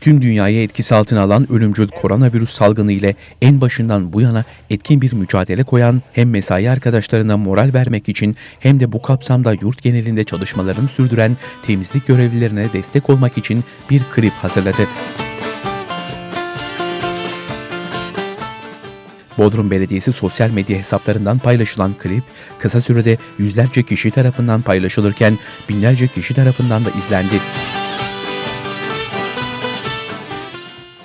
Tüm dünyayı etkisi altına alan ölümcül koronavirüs salgını ile en başından bu yana etkin bir mücadele koyan hem mesai arkadaşlarına moral vermek için hem de bu kapsamda yurt genelinde çalışmalarını sürdüren temizlik görevlilerine destek olmak için bir klip hazırladı. Bodrum Belediyesi sosyal medya hesaplarından paylaşılan klip, kısa sürede yüzlerce kişi tarafından paylaşılırken binlerce kişi tarafından da izlendi.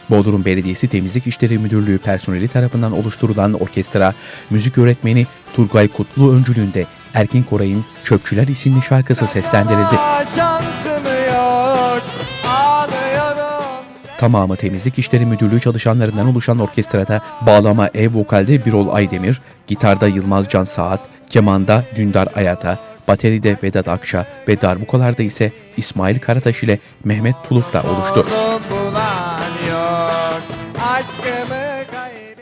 Bodrum Belediyesi Temizlik İşleri Müdürlüğü personeli tarafından oluşturulan orkestra, müzik öğretmeni Turgay Kutlu öncülüğünde Erkin Koray'ın Çöpçüler isimli şarkısı seslendirildi. Tamamı Temizlik İşleri Müdürlüğü çalışanlarından oluşan orkestrada bağlama ev vokalde Birol Aydemir, gitarda Yılmaz Can Saat, kemanda Dündar Ayata, bateride Vedat Akça ve darbukalarda ise İsmail Karataş ile Mehmet Tuluk da oluştu.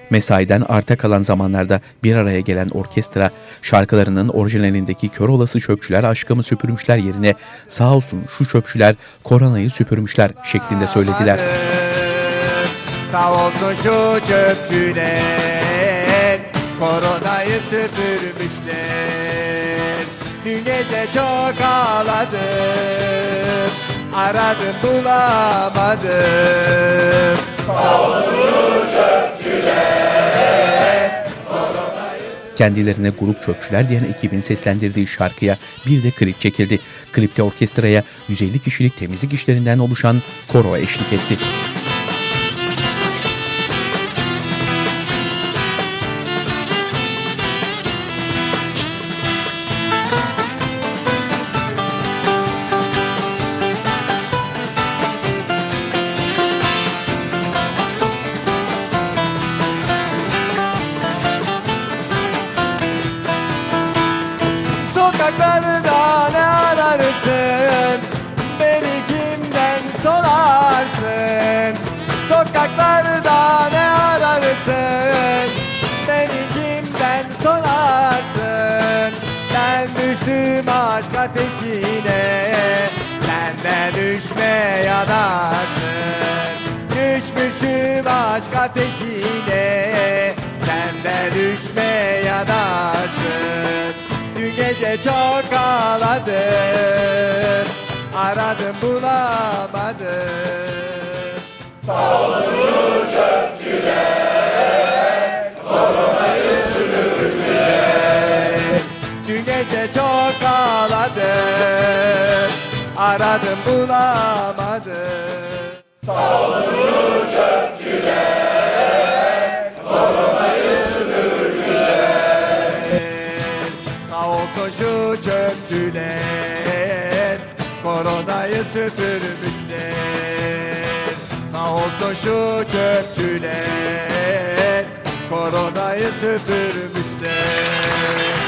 Mesaiden arta kalan zamanlarda bir araya gelen orkestra, şarkılarının orijinalindeki kör olası çöpçüler aşkımı süpürmüşler yerine sağ olsun şu çöpçüler koronayı süpürmüşler şeklinde söylediler. Sağ olsun şu çöpçüler Koronayı süpürmüşler. Dün gece çok ağladım Aradım bulamadım Kendilerine grup çöpçüler diyen ekibin seslendirdiği şarkıya bir de klip çekildi. Klipte orkestraya 150 kişilik temizlik işlerinden oluşan koro eşlik etti. Sokaklarda ne ararsın? Beni kimden sorarsın? Sokaklarda ne ararsın? Beni kimden sorarsın? Ben düştüm aşk ateşine. Sen de düşme yanarsın. Düşmüşüm aşk ateşine. Sen de düşme yanarsın Gece çok ağladım. Aradım bulamadım. Dün gece çok ağladım. Aradım bulamadım. Sağ koşu çöpçüler Koronayı süpürmüşler. Sağ ol koşu çöpçüler Koronayı süpürmüşler